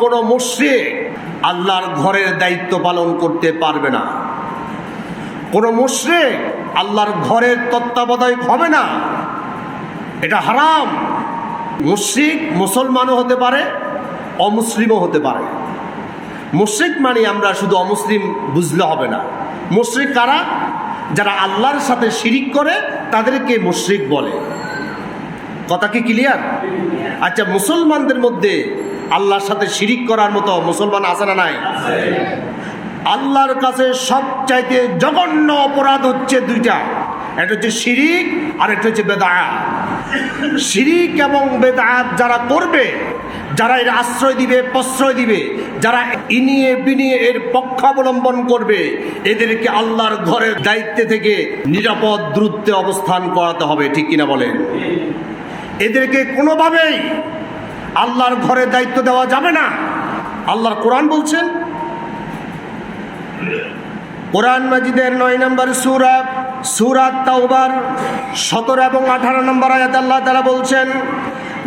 কোনো মুশ্রিক আল্লাহর ঘরের দায়িত্ব পালন করতে পারবে না। কোনো মুশ্রিক আল্লাহর ঘরের তত্ত্বাবধায়ক হবে না। এটা হারাম। মুশ্রিক মুসলমানও হতে পারে, অমুসলিমও হতে পারে। মুশ্রিক মানে আমরা শুধু অমুসলিম বুঝলে হবে না। মুশ্রিক কারা? যারা আল্লাহর সাথে শিরিক করে, তাদেরকে মুশ্রিক বলে। কথা কি ক্লিয়ার আচ্ছা মুসলমানদের মধ্যে আল্লাহর সাথে শিরিক করার মতো মুসলমান আছে না নাই? আল্লাহর কাছে সবচাইতে জঘন্য অপরাধ হচ্ছে দুইটা। একটা হচ্ছে শিরিক আর একটা হচ্ছে বেদায়াত। শিরিক এবং বেদায়াত যারা করবে, যারা এর আশ্রয় দিবে, প্রশ্রয় দিবে, যারা ইনিয়ে বিনিয়ে এর পক্ষাবলম্বন করবে, এদেরকে আল্লাহর ঘরের দায়িত্বে থেকে নিরাপদ দূরত্বে অবস্থান করাতে হবে, ঠিক কিনা বলেন? এদেরকে কোনোভাবেই আল্লাহর ঘরে দায়িত্ব দেওয়া যাবে না আল্লাহর কোরআন বলছেন কোরআন মাজিদের নয় নম্বর সুরা সুরাত তাওবার সতেরো এবং আঠারো নম্বর আয়াত আল্লাহ তারা বলছেন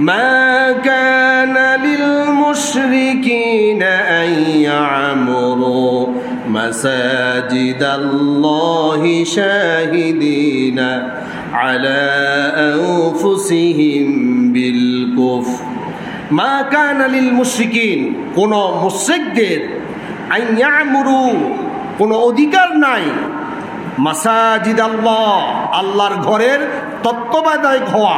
ما كان للمشركين أن يعمروا مساجد الله شاهدين على أنفسهم بالكفر মা কানা লিল মুশরিকিন, কোন মুশরিকদের আইয়ামুরু কোনো অধিকার নাই। মাসাজিদ আল্লাহ, আল্লাহর ঘরের তত্ত্বাবধায়ক হওয়া,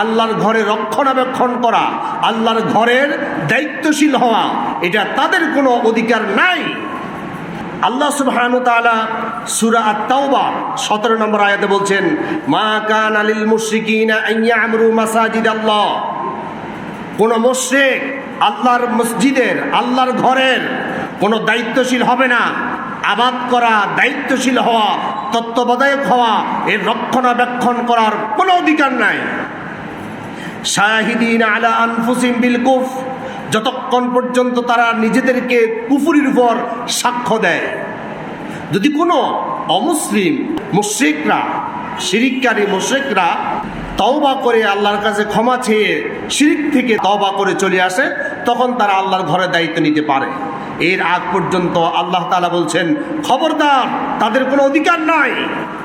আল্লাহর ঘরে রক্ষণাবেক্ষণ করা, আল্লাহর ঘরের দায়িত্বশীল হওয়া, এটা তাদের কোনো অধিকার নাই। আল্লাহ সুবহানু তাআলা সূরা আত-তাওবা 17 নম্বর আয়াতে বলছেন, মা কান আলিল মুশরিকিনা আন ইয়ামরু মাসাজিদ আল্লাহ। কোন মুশরিক আল্লাহর মসজিদের, আল্লাহর ঘরের কোনো দায়িত্বশীল হবে না। আবাদ করা, দায়িত্বশীল হওয়া, তত্ত্বাবধায়ক হওয়া, এর রক্ষণাবেক্ষণ করার কোনো অধিকার নাই। শাহিদিন আলা আনফুসিম যতক্ষণ পর্যন্ত তারা নিজেদেরকে কুফুরির উপর সাক্ষ্য দেয়। যদি কোনো অমুসলিম মুশ্রিকরা, শিরিককারী মুশ্রিকরা তওবা করে আল্লাহর কাছে ক্ষমা চেয়ে শিরিক থেকে তওবা করে চলে আসে, তখন তারা আল্লাহর ঘরে দায়িত্ব নিতে পারে। এর আগ পর্যন্ত আল্লাহ তালা বলছেন, খবরদার, তাদের কোনো অধিকার নাই।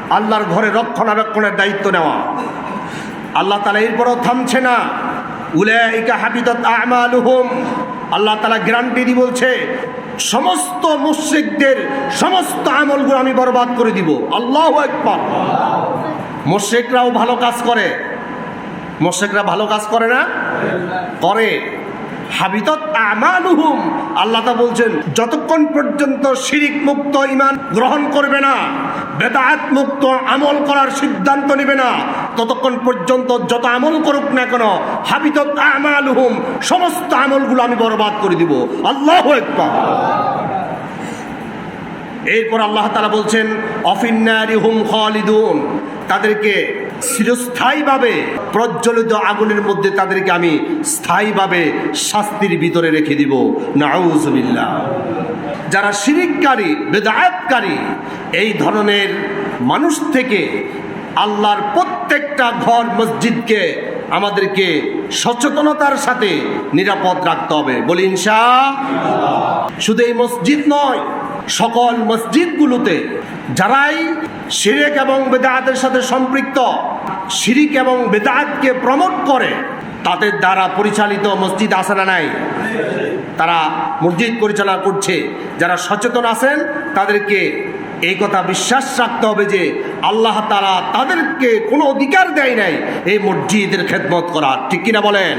আল্লাহর ঘরে রক্ষণাবেক্ষণের দায়িত্ব নেওয়া। আল্লাহ তালা এরপরও থামছে না। উলাইকা হাবিদত আমালুহুম। আল্লাহ তালা গ্যারান্টি দি বলছে, সমস্ত মুশ্রিকদের সমস্ত আমলগুলো আমি বরবাদ করে দিব। আল্লাহ একবার মুশ্রিকরাও ভালো কাজ করে। মুশ্রিকরা ভালো কাজ করে না? করে। হাবিতত আমালুহুম। আল্লাহ তা বলছেন, যতক্ষণ পর্যন্ত শিরিক মুক্ত ইমান গ্রহণ করবে না, বেদায়াত মুক্ত আমল করার সিদ্ধান্ত নেবে না, ততক্ষণ পর্যন্ত যত আমল করুক না কেন, হাবিতত আমালুহুম, সমস্ত আমলগুলো আমি বরবাদ করে দিব। আল্লাহ একবার এরপর আল্লাহ তালা বলছেন, অফিন্নারি হুম খালিদুন। তাদেরকে চিরস্থায়ীভাবে প্রজ্বলিত আগুনের মধ্যে তাদেরকে আমি স্থায়ীভাবে শাস্তির ভিতরে রেখে দিব। নাউজবিল্লাহ। যারা শিরিককারী, বেদায়াতকারী, এই ধরনের মানুষ থেকে আল্লাহর প্রত্যেকটা ঘর, মসজিদকে আমাদেরকে সচেতনতার সাথে নিরাপদ রাখতে হবে। বলি ইনশা শুধু এই মসজিদ নয় সকল মসজিদগুলোতে, যারাই শিরিক এবং বেদায়াতের সাথে সম্পৃক্ত, শিরিক এবং বেদায়াতকে প্রমোট করে, তাদের দ্বারা পরিচালিত মসজিদ আছে না নাই? তারা মসজিদ পরিচালনা করছে। যারা সচেতন আছেন, তাদেরকে এই কথা বিশ্বাস রাখতে হবে যে আল্লাহ তারা তাদেরকে কোনো অধিকার দেয় নাই এই মসজিদের খেদমত করার। ঠিক কিনা বলেন?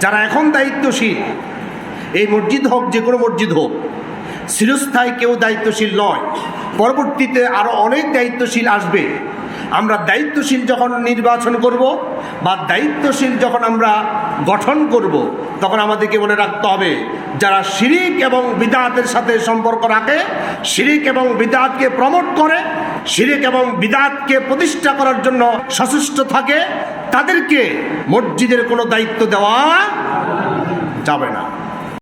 যারা এখন দায়িত্বশীল, এই মসজিদ হোক, যে কোনো মসজিদ হোক চিরস্থায়ী কেউ দায়িত্বশীল নয়। পরবর্তীতে আরও অনেক দায়িত্বশীল আসবে। আমরা দায়িত্বশীল যখন নির্বাচন করব বা দায়িত্বশীল যখন আমরা গঠন করব, তখন আমাদেরকে মনে রাখতে হবে, যারা শিরিক এবং বিদাতের সাথে সম্পর্ক রাখে, শিরিক এবং বিদাতকে প্রমোট করে, শিরিক এবং বিদাতকে প্রতিষ্ঠা করার জন্য সচেষ্ট থাকে, তাদেরকে মসজিদের কোনো দায়িত্ব দেওয়া যাবে না।